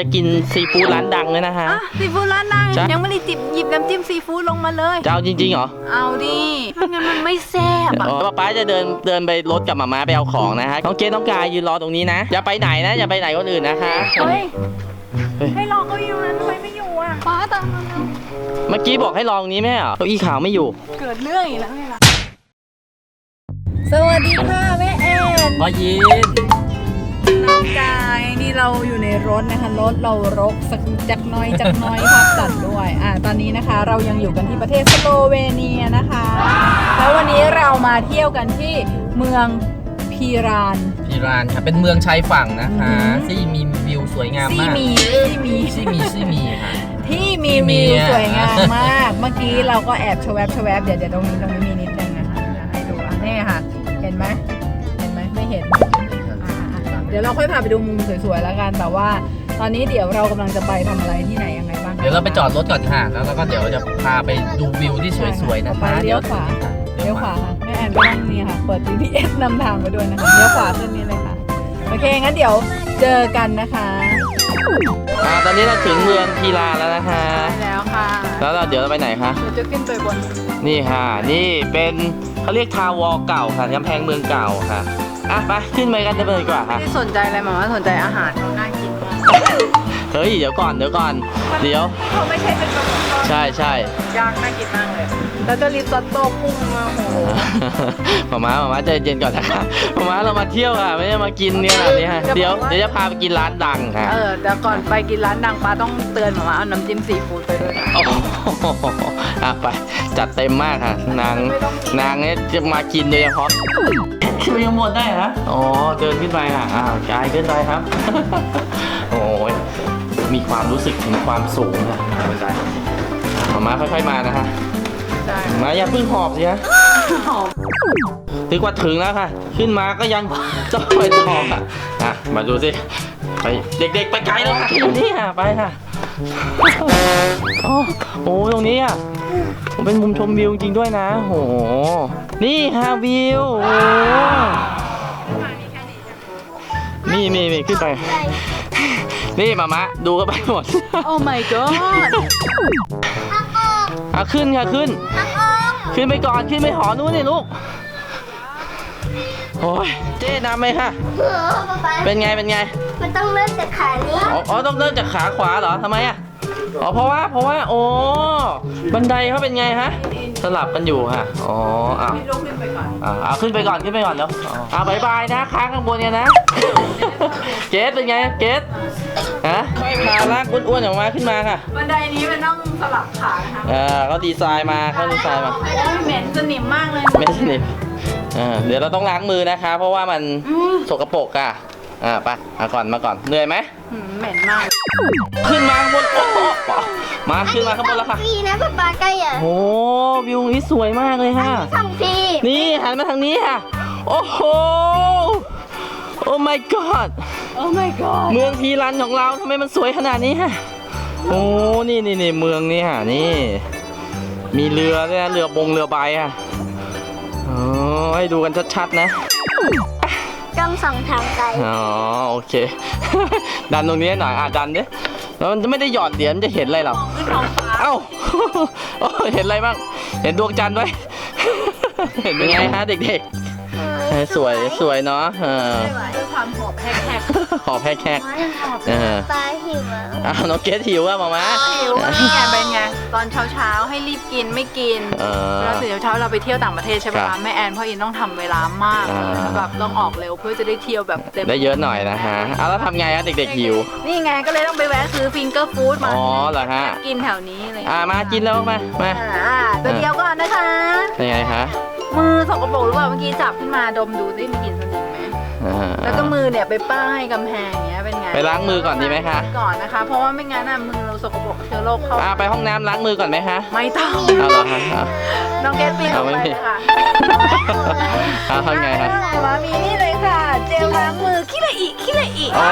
จะกินซีฟู้ดร้านดังเลยนะคะอะซีฟู้ดร้านดังจ๊ะ ยังไม่ได้จิบหยิบน้ำจิ้มซีฟู้ดลงมาเลย จะเอาจริงๆเหรอเอาดิไม่งั้นมันไม่แซ่บอะอ๋อป๊าป๊าจะเดินเดินไปรถกับหมาม้าไปเอาของนะฮะน้องเกดน้องกายยืนรอตรงนี้นะ อย่าไปไหนนะ อย่าไปไหนคนอื่นนะคะ เฮ้ยเฮ้ย ให้รอเก็อยู่นั้นทำไมไม่อยู่อะป้าตามมาเร็วเมื่อกี้บอกให้รอตรงนี้ไหมเหรอเก้าอี้ขาวไม่อยู่ เกิดเรื่องอีกแล้วไงล่ะสวัสดีค่ะแม่แอนพอยินน้องกายนี่ เราอยู่ในรถนะคะรถเรารกสักจักหน้อยจักหน้อยภาพตัดด้วยอ่าตอนนี้นะคะเรายังอยู่กันที่ประเทศสโลเวเนียนะคะ แล้ววันนี้เรามาเที่ยวกันที่เมืองพีรานพีรานค่ะเป็นเมืองชายฝั่งนะคะอือหือที่มีวิวสวยงามซี่มากมีซี่มีซี่มีซี่มีค่ะ ที่มีที่มีวิวอะสวยงามมาก เมื่อกี้เราก็แอบชะแวบชะแวบเดี๋ยวเดี๋ยวตรงนี้ตรงนี้มีนิดนึงนะคะเดี๋ยวให้ดูอะนี่ค่ะ เห็นไหมเห็นไหมไม่เห็นอะอะอะเดี๋ยวเราค่อยพาไปดูมุมสวยๆแล้วกัน แต่ว่า ตอนนี้เดี๋ยวเรากำลังจะไปทำอะไรที่ไหนยังไงบ้างคะเดี๋ยวเราไปจอดรถก่อนค่ะแล้วเราก็เดี๋ยวจะพาไปดูวิวที่สวยๆนะคะไปเลี้ยวขวาเลี้ยวขวาค่ะแม่แอนก็นั่งนี่ค่ะเปิด GPS นำทางไปด้วยนะคะเลี้ยวขวาเส้นนี้เลยค่ะ โอเคงั้นเดี๋ยวเจอกันนะคะ อ่าตอนนี้เราถึงเมืองพีรานแล้วนะคะไปแล้ว ค่ะแล้วเราเดี๋ยวเราไปไหนคะ เราจะขึ้นไปบนนี่ค่ะ นี่เป็นเขาเรียกทาวอลเก่าค่ะกำแพงเมืองเก่าค่ะ อะไปขึ้นไปกันเลยดีกว่าค่ะที่สนใจอะไรหมาว่าสนใจอาหารเขาน่ากินมากเฮ้ยเดี๋ยวก่อนเดี๋ยวก่อน เดี๋ยว เขาไม่ใช่เป็นแบบใช่ใช่ ย่างน่ากินมากเลย แล้วจะรีซอตโต้กุ้งมาโหหมาม้าหมาม้าใจเย็นก่อนนะคะหมาม้าเรามาเที่ยวค่ะ ไม่ได้มากินเนี่ยแบบนี้ค่ะเดี๋ยวเดี๋ยวจะพาไปกินร้านดังค่ะ เออแต่ก่อนไปกินร้านดังป้าต้องเตือนหมาว่าเอาน้ำจิ้มซีฟู้ดไปด้วยนะโอ้โหอะไปจัดเต็มมากค่ะ นางนางเนี่ยจะมากินโดยเฉพาะขึ้นไปยังบนได้ฮะอ๋อเดินขึ้นไปค่ะอ้าวกายขึ้นไปครับ โอ้ยมีความรู้สึกถึงความสูงค่ะบันไดหมาม้าค่อยๆมานะคะได้ มาอย่าเพิ่งหอบสิฮะหอมถึงกว่าถึงแล้วค่ะ ขึ้นมาก็ยังจะคอยหอบอะอะ มาดูสิไปเด็กๆ ไปไกลแล้วค่ะตรงนี้ค่ะไปค่ะโอ้โหตรงนี้อะเป็นมุมชมวิวจริงด้วยนะโห นี่ค่ะวิวโอ้นี่นี่นี่ขึ้นไป นี่มามะ ดูกันไปหมด โอ้ my god อะขึ้นค่ะขึ้น ขึ้นไปก่อนขึ้นไปหอนู้นนี่ลูก โอ้ยเจ๊นำไหมค่ะเออป๊าป๊าเป็นไงเป็นไง มันต้องเริ่มจากขานี้อ๋ออ๋อต้องเริ่มจากขาขวาเหรอทำไมอะ อ๋อเพราะว่าเพราะว่าโอ้บันไดเขาเป็นไงฮะ สลับกันอยู่ค่ะ อ๋ออะพี่ลุกขึ้นไปก่อนอะเอาขึ้นไปก่อนขึ้นไปก่อนแล้วอะบายบายนะค้างข้างบนเนี่ยนะ เกสเป็นไงเกส ฮะขาลากอ้วนๆออกมาขึ้นมาค่ะ บันไดนี้เป็นต้องสลับขานะคะเออเขาดีไซน์มาเขาดีไซน์มาโอ้ยเหม็นสนิมมากเลยไม่สนิทเออเดี๋ยวเราต้องล้างมือนะคะ เพราะว่ามันอืมสกปรกอะ อ่าไปมาก่อนมาก่อนเหนื่อยไหมหืมเหม็นมาก ขึ้นมาข้างบนโอ้โหมาขึ้นมาข้างบนแล้วค่ะฟรีนะป๊าป๊าใกล้อะโอ้วิวนี้สวยมากเลยค่ะ สองฟรีนี่หันมาทางนี้ค่ะ โอ้โห โอ้ my god โอ้ my god เมืองพีรันของเราทำไมมันสวยขนาดนี้ฮะ โอ้ นี่นี่นี่เมืองนี่ค่ะนี่ มีเรือด้วยนะเรือบงเรือใบค่ะอ๋อให้ดูกันชัดๆนะกล้องสองทางไกลอ๋อโอเค ดันตรงนี้หน่อยอะดันดิแล้วมันจะไม่ได้หยอดเหรียญมันจะเห็นอะไรหรอ ขึ้นท้องฟ้าเอ้าโอ้เห็นอะไรบ้าง เห็นดวงจันทร์ไหม เห็นเป็นไงฮะเด็กๆเออ สวยสวยเนาะเออด้วยความหอบแหกขอบแฮกๆเออปลาหิวอะอ้าวน้องเกดหิวอะมามาๆหิวนี่ไงเป็นไงตอนเช้าๆให้รีบกินไม่กิน เออ แล้วตื่นเช้าๆเราไปเที่ยวต่างประเทศใช่ไหมครัคะบแม่แอนพ่ออินต้องทำเวลามากอ่าแล้วแบบต้องออกเร็วเพื่อจะได้เที่ยวแบบเต็มได้เยอะหน่อยนะฮะเอาแล้วทำไงฮะเด็กๆหิว นี่ไงก็เลยต้องไปแวะซื้อฟิงเกอร์ฟู้ดมาอ๋อเหรอฮะ กินแถวนี้เลยอ่ามากินแล้วมามาอ่าตัวเดียวก่อนนะคะเป็นไงฮะ มือสกปรกหรือเปล่าเมื่อกี้จับขึ้นมาดมดูได้มีกลิ่นสนิมไหมอ่า แล้วก็มือเนี่ยไปป้ายกำแพงอย่างเงี้ยเป็นไงไปล้างมือก่อนดีไหมคะ ก่อนนะคะ เพราะว่าไม่งั้นน่ะมือเราสกปรกเชื้อโรคเข้าอ่าไปห้องน้ำล้างมือก่อนไหมคะไม่ต้องเอาเหรอฮะเอา น้องเกดปีนออกไปเอาไม่ เลยค่ะเอาทำไงฮะมามีนี่เลยค่ะ เจลล้างมือขี้ละอีขี้ละอีอ๋อ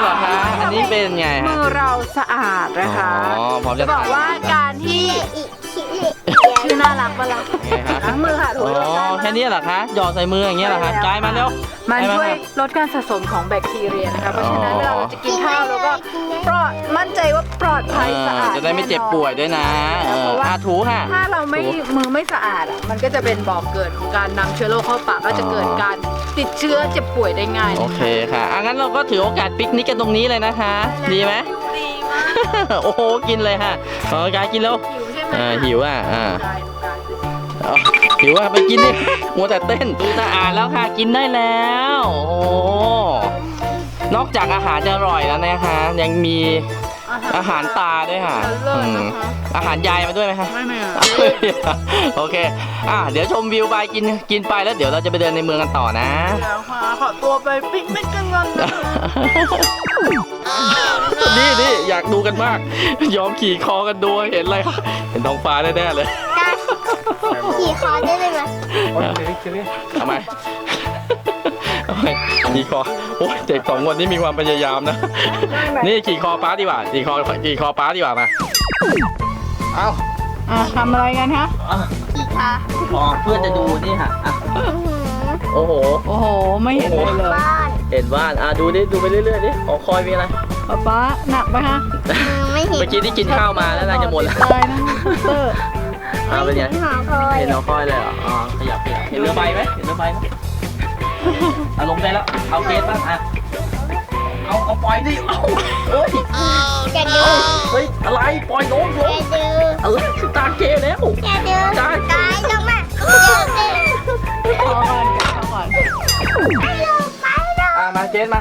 เหรอฮะอันนี้เป็นไงมืฮะ อเราสะอาดนะคะอ๋อพร้อมจะจะบอกว่าการที่ น่ารักปะล่ะไงฮะล้างมือค่ะถูอ๋รถได้อไหมแค่นี้เหรอคะหยอดใส่มืออย่างเงี้ยเหรอคะกายมาเร็วมันไปาช่วยค่ะลดการสะสมของแบคทีเรียนะคะ เพราะฉะนั้นอ๋อเวลาเราจะกินข้าวเราก็ปลอดมั่นใจว่าปลอดภัยสะอาดเออจะได้ไม่เจ็บป่วยด้วยนะเอเพอราะว่าอาถูค่ะ ถ้าเราไม่ถูมือไม่สะอาดอะมันก็จะเป็นบ่อกเกิดของการนำเชื้อโรคเข้าปากก็จะเกิดการติดเชื้อเจ็บป่วยได้ง่าย โอเคค่ะอะงั้นเราก็ถือโอกาสปิกนิกกันตรงนี้เลยนะคะ ดีไหม ดีมาก โอ้โห กินเลยค่ะเออกายกินแล้วหิวใช่ไหมเออหิวอะอ่า ได้ ได้เอาหิวอะไปกินดิมัวแต่เต้นดูสะอาดแล้วค่ะ กินได้แล้ว โอ้โหนอกจากอาหารจะอร่อยแล้วนะคะ ยังมีอาหารตาด้วยค่ะเลิศอืมนะคะอาหารยายมาด้วยไหมคะไม่ไม่อะโอเค อะเดี๋ยวชมวิวไปกินกินไปแล้วเดี๋ยวเราจะไปเดินในเมืองกันต่อนะแล้วค่ะขอตัวไปปิกนิกกันก่อนนะนี่นี่อยากดูกันมาก ยอมขี่คอกันดูเห็นอะไรคะเห็นท้องฟ้าแน่ๆเลย ขี่คอได้เลยไหมทำไมทำไมขี่คอโอ้ยเด็กสองคนนี้มีความพยายามนะ นี่ขี่คอป้าดีกว่าขี่คอขี่คอป้าดีกว่ามาเอาอะทำอะไรกันคะขี่คอคอเพื่อจะดูนี่ค่ะอะโอ้โห โอ้โห ไม่เห็นเลยเลย บ้านเห็นบ้านอะดูดิดูไปเรื่อยๆดิขอคอยมีอะไรป๊าป๊าหนักไหมคะไม่เห็น เมื่อกี้ที่กินข้าวมาแล้วน่าจะหมดแล้ว ตายนะเตอร์ อะเป็นไง หอคอยเห็นเราคอยเลยเหรออ๋อขยับขยับเห็นเรือใบไหมเห็นเรือใบไหมเอาลงได้แล้ว เอาเกสบ้างอะ เอาเอาปล่อยดิเอาเฮ้ยแกดูเฮ้ยอะไรปล่อยลงลแกงดูเออตาเกแล้วแกดูได้กายลงมาแกดูพอก่อนพอก่อนไปลงไปลงอะมาเกสมา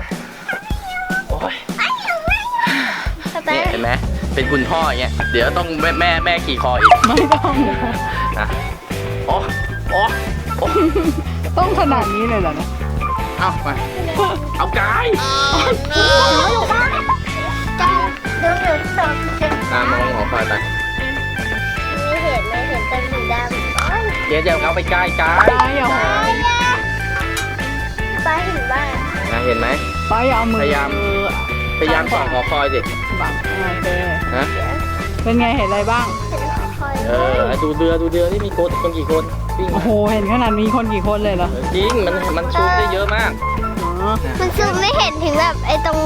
โอ้ย ไปลงไปลง เนี่ยเห็นไหม เป็นคุณพ่ออย่างเงี้ยเดี๋ยวต้องแม่แม่แม่ขี่คออีกไม่ต้องอะโอ้โอ้โอ้ต้องขนาดนี้เลยเหรอนะเอามาเอากายกายดูหนูสองจะตามมองหอคอยไปไม่เห็นไม่เห็นแต่สีดำอ๋อเกสอย่าเอาไปใกล้กายป้าอย่าตายแล้วป้าเห็นบ้างนะเห็นไหมป้าอย่าเอามือพยายามพยายามส่องหอคอยสิ บังโอเคฮะเป็นไงเห็นอะไรบ้างเห็นหอคอยเออดูเรือดูเรือนี่มีคนคนกี่คนวิ่งโอ้โห เห็นขนาดมีคนกี่คนเลยเหรอ จริงมันมันซูมได้เยอะมากอ๋อมันซูมไม่เห็นถึงแบบไอ้ตรง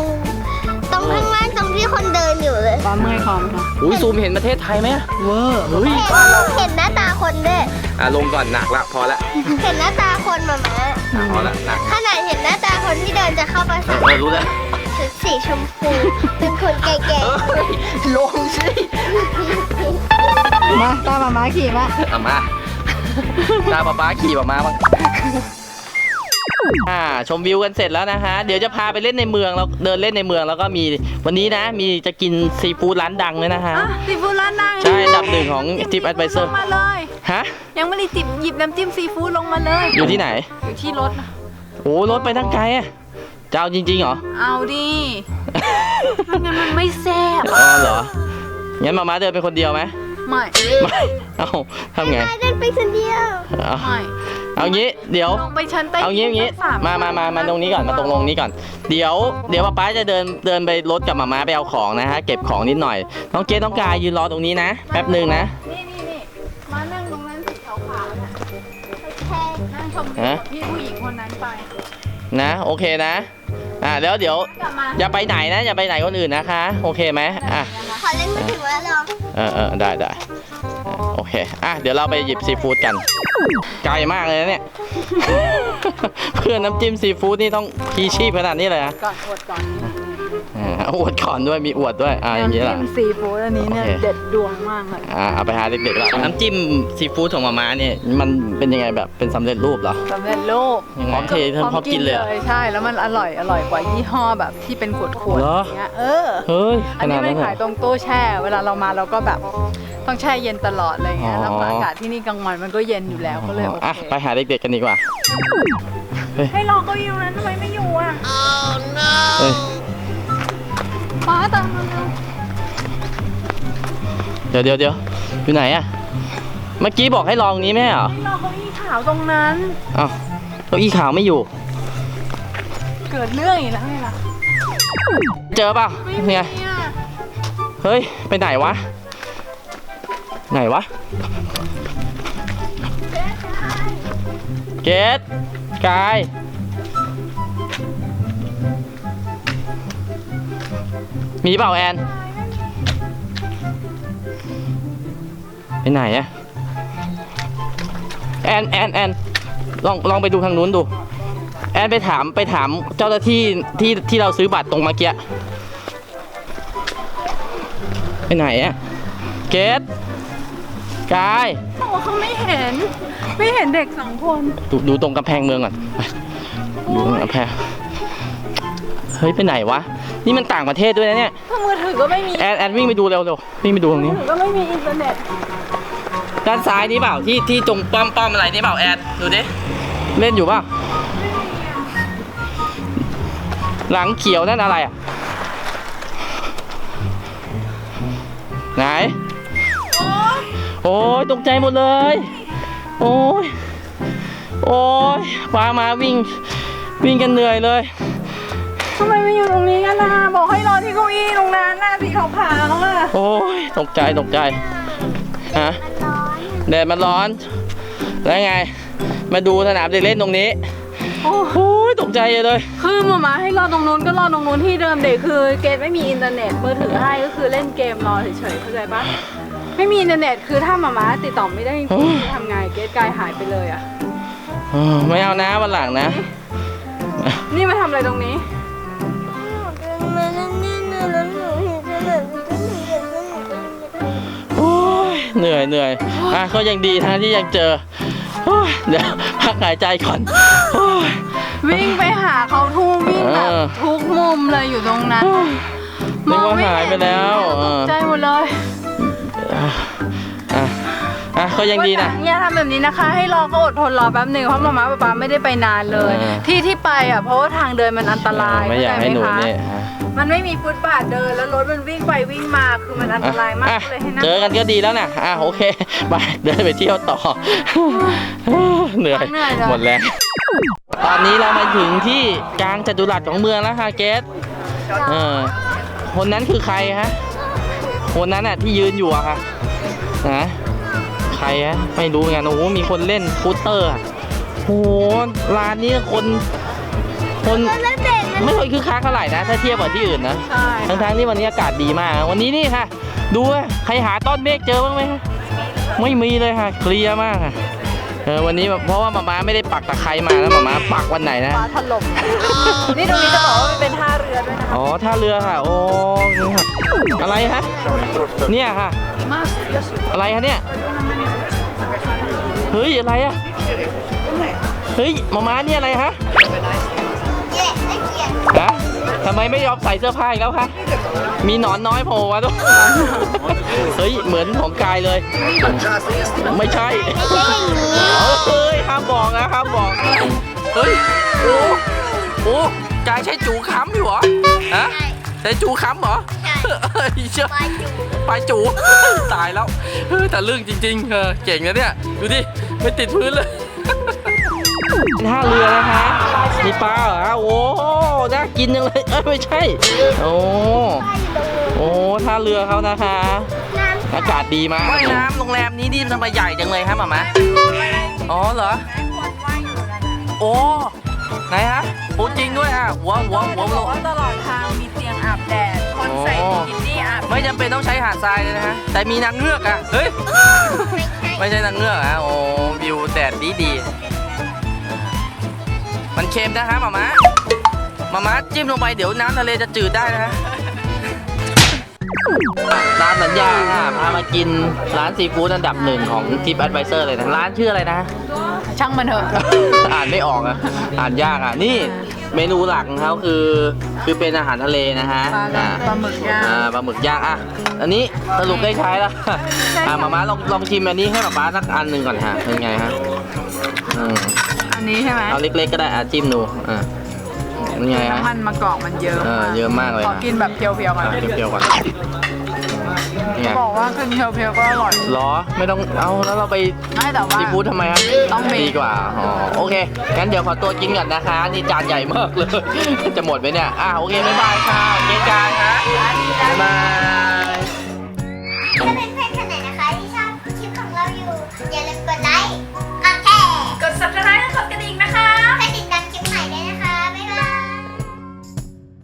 ตรงข้างล่างตรงที่คนเดินอยู่เลยป้าเมื่อยคอมค่ะอุ้ยซูมเห็นประเทศไทยไหมอะเวอร์เฮ้ยเห็นบ้านเราเห็นหน้าตาคนด้วยอะลงก่อนหนักละพอละเห็นหน้าตาคนมามาอะพอละหนักขนาดเห็นหน้าตาคนที่เดินจะเข้าปราเอสาอทเออรู้แล้ว ชุดสีชมพู เป็นคนแก่เอ้ยลงสิมาตามมาม้าขี่มาเอามา ตาป๊าป๊าขี่ป๊ามาบ้างอ่าชมวิวกันเสร็จแล้วนะฮะ เดี๋ยวจะพาไปเล่นในเมืองแล้วเดินเล่นในเมืองแล้วก็มีวันนี้นะ มีจะกินซีฟู้ดร้านดังเลยนะฮะ อะซีฟู้ดร้านดังใช่อันดับหนึ่งของ Tip Advisor ลงมาเลย ฮะ ยังไม่ได้จิบหยิบน้ำจิ้มซีฟู้ดลงมาเลย อยู่ที่ไหน อยู่ที่รถนะโอ้รถไปตั้งไกลอะ จะเอาจริงๆเหรอ เอาดิไม่งั้นมันไม่แซ่บอ๋อเหรอ งั้นมาม้าเดินเป็นคนเดียวไหมไม่ไม่ เอาทำไงๆเดินไปคนเดียวเอาไม่เอางี้เดี๋ยว ลงไปชั้นใต้เอางี้เอางี้สมามามามาตรงนี้ก่อน มาตรงลงนี้ก่อน เดี๋ยว เดี๋ยวป๊าป๊าจะเดิน เดินไปรถกับมาม้าไปเอาของนะฮะ เก็บของนิดหน่อย น้องเกดน้องกายยืนรอตรงนี้นะ แป๊บหนึ่งนะ นี่นี่นี่มานั่งตรงนั้นสีขาวๆน่ะแค่นั่งชมวิวฮะกับพี่ผู้หญิงคนนั้นไป นะโอเคนะ อ่าแล้วเดี๋ยว กลับมาอย่าไปไหนนะอย่าไปไหนคนอื่นนะคะ โอเคไหมอะขอเล่นมือถือแล้วลองเออเออได้ได้อะโอเคอะเดี๋ยวเราไปหยิบซีฟู้ดกันไกลมากเลยนะเนี่ย เพื่อนน้ำจิ้มซีฟู้ดนี่ต้องพีชีพขนาดนี้เลยนะก่อนอวดก่อน อ่าอวดก่อนด้วยมีอวดด้วยอ่าอย่างนี้แหละน้ำจิ้มซีฟู้ดอันนี้เนี่ยโอเค เด็ดดวงมากเลยอ่าเอาไปหาเด็กๆละน้ำจิ้มซีฟู้ดของมาม่าเนี่ยมันเป็นยังไงแบบเป็นสำเร็จรูปเหรอ สำเร็จรูปยังไงพร้อมเทพร้อมกินเลยเหรอใช่ แล้วมันอร่อยอร่อยกว่ายี่ห้อแบบที่เป็นขวดขวดเหรออ ย่างเงี้ยเออ เฮ้ยขอันนานี้ดไม่นั้นเหรขาอยตรงตู้แช่ เวลาเรามาเราก็แบบต้องแช่เย็นตลอดเลยเงี้ยอ๋อ แล้วอากาศที่นี่กลางวันมันก็เย็นอยู่แล้วก็เลยโออะเคไปหาเด็กๆกันดีกว่าให้รอเก็อยู่นั้นทำไมไม่อยู่อะเฮ้ย ฟ้าตามเดี๋ยวเดี๋ยวเดี๋ยวอยู่ไหนอะเมื่อกี้บอกให้ลองนี้แม่เหรอรอเก้าอี้ขาวตรงนั้น อ้าวเก้าอี้ขาวไม่อยู่ เกิดเรื่องอีกแล้วไงล่ะเจอป่ะไม่มีเเฮ้ย ไปไหนวะ ไหนวะ เกตกาย มีเปล่าแอน ไปไหนอะแอนแอนแอนลองลองไปดูทางนู้นดู แอนไปถามไปถามเจ้าหน้าที่ที่ที่เราซื้อบัตรตรงเมื่อกี้ไปไหนอะเกตกายบอกว่าเขาไม่เห็น ไม่เห็นเด็กสองคนดูดูตรงกำแพงเมืองก่อนไปดูตรงกำแพงเฮ้ยไปไหนวะ นี่มันต่างประเทศด้วยนะเนี่ยถ้ามือถือก็ไม่มีแอนแอนวิ่งไปดูเร็วเร็ววิ่งไปดูตรงมือนี้ถือก็ไม่มีอินเทอร์เน็ต ด้านซ้ายนี้เปล่าที่ที่ตรงป้อมป้อมอะไรนี่เปล่าแอนดูดิ เล่นอยู่เปล่าหลังเขียวนั่นอะไรอะ ไหน โอ้ยตกใจหมดเลย โอ้ย โอ้ยปามาวิ่ง วิ่งกันเหนื่อยเลยทำไมไม่ อยู่ตรงนี้กันนะบอกให้รอที่เก้าอี้ตรงนั้นหน้าสีขาวๆอะ โอ้ยตกใจตกใจฮะร้อนแดดมันร้อน แล้วไง มาดูสนามเด็กเล่นตรงนี้โอ้โอ้ยตกใจเลยคือหมามาให้รอตรงนู้นก็รอตรงนู้นที่เดิมเด็กคือ เกดไม่มีอินเทอร์เน็ตมือถือให้ก็คือเล่นเกมรอเฉยๆเข้าใจปะไม่มีอินเทอร์เน็ตคือถ้าหมามาติดต่อไม่ได้จริงๆทำไงเกดกายหายไปเลยอะ เออไม่เอานะวันหลังนะ นี่มาทำอะไรตรงนี้ โอ้ยเหนื่อยเหนื่อยอะก็ยังดีนะที่ยังเจอโอ้ยเดี๋ยวพักหายใจก่อนโอ้ย วิ่งไปหาเขาทุ่มวิ่งแบบเออ ทุกมุมเลยอยู่ตรงนั้นนึกว่าหายไปแล้วเออตกใจหมดเลยอะอะ อะก็ยังดีนะ เนี่ยทำแบบนี้นะคะ ให้รอก็อดทนรอแป๊บหนึ่งเพราะมาม่าป๊าป๊าไม่ได้ไปนานเลยเออที่ที่ไปอะเพราะว่าทางเดินมันอันตรายไม่อยากให้หนูเข้าใจไมเนี่ยคะมันไม่มีฟุตบาทเดินแล้วรถมันวิ่งไปวิ่งมาคือมันอันตรายมากอะก็เลยให้นั่งเจอกันก็ดีแล้วนะอะโอเคไปเดินไปเที่ยวต่อ เหนื่อยเหนื่อยเลยหมดแรงตอนนี้เรามาถึงที่กลางจัตุรัสของเมืองแล้วค่ะเกสเออคนนั้นคือใครฮะคนนั้นอะที่ยืนอยู่อะค่ะนะ ใครฮะไม่รู้เหมือนกันโอ้โหมีคนเล่นฟูตเตอร์อะโอ้โหร้านนี้คนคนแล้วเด็กมันไม่ค่อยคึกคักเท่าไหร่นะ ถ้าเทียบกับที่อื่นนะใช่ทั้งๆที่วันนี้อากาศดีมาก วันนี้นี่ค่ะ ดูว่าใครหาต้นเมฆเจอบ้างไหมคะไม่มีเลยค่ะ เคลียร์มากค่ะเออวันนี้แบบเพราะว่ามาม้าไม่ได้ปักตะไคร้มาแล้วมาม้าปักวันไหนนะฟ้าถล่มนี่ตรงนี้จะบอกว่ามันเป็นท่าเรือด้วยนะคะอ๋อท่าเรือค่ะโอ้นี่ค่ะอะไรฮะเนี่ยค่ะอะไรคะเนี่ย เฮ้ย อะไรอะเฮ้ยมาม้าเนี่ยอะไรฮะฮะทำไมไม่ยอมใส่เสื้อผ้าอีกแล้วคะ มีหนอนน้อยโผล่มาด้วยเฮ้ย เหมือนของกายเลย ไม่ใช่เฮ้ยห้ามบอกนะห้ามบอก เฮ้ย โอ้โอ้กายใช้จูค้ำอยู่เหรอ ฮะ ใช้จูค้ำเหรอ เฮ้ยเชื่อปลาจูปลายจูตายแล้วเฮ้ยแต่เรื่องจริงๆเออเก่งนะเนี่ยดูดิไม่ติดพื้นเลยท่าเรือนะคะมีปลาเหรอโอ้น่ากินจังเลยเอ้ยไม่ใช่โอ้โอ้ท่าเรือเขานะคะน้ำอากาศดีมากว่ายน้ำโรงแรมนี้ดีทำไมใหญ่จังเลยครับหมามะอ๋อเหรอโอ้ไหนฮะโอ้จริงด้วยอะหัวหัวหัวจะโลบอกว่าตลอดทางมีเตียง อาบแดด คนใส่โอ้บิกินี่อาบไม่จำเป็นต้องใช้หาดทรายเลยนะฮะ แต่มีนางเงือกอะ เฮ้ย ไม่ใช่นางเงือกอะ โอ้วิวแดดดีดี มันเค็มนะคะหมามาหมามาจิ้มลงไปเดี๋ยวน้ำทะเลจะจืดได้นะฮะตามสัญญาค่ะพามากินร้านซีฟู้ดอันดับหนึ่งของทิปแอดไวเซอร์เลยนะ ร้านชื่ออะไรนะ ช่างมันเถอะ อ่านไม่ออกอะ อ่านยากอะ นี่ เมนูหลักของเขาคือคือเป็นอาหารทะเลนะฮะปลาอ่าปลาหมึกย่างอ่าปลาหมึกย่างอะอันนี้สรุปได้ใช้แล้วอ่ามาม่าลองลองชิมอันนี้ให้ป๊าป๊าสักอันหนึ่งก่อนฮะเป็นไงฮะอืมอันนี้ใช่ไหมเอาเล็กๆก็ได้อะจิ้มดูอ่า เป็นไงฮะน้ำมันมะกอกมันเยอะเออเยอะมากเลยขอกินแบบเพียวๆก่อนอะเปรี้ยวๆก่อนนี่ไงบอกว่ากินเพียวๆก็อร่อย หรอไม่ต้องเอาแล้วเราไปไม่แต่ว่า ซีฟู้ดทำไมครับต้องมี ดีกว่าอ๋อโอเคงั้นเดี๋ยวขอตัวกินก่อนนะคะนี่จานใหญ่มากเลย จะหมดไหมเนี่ยอะโอเคบ๊ายบายค่ะเกกายฮะบ๊ายบาย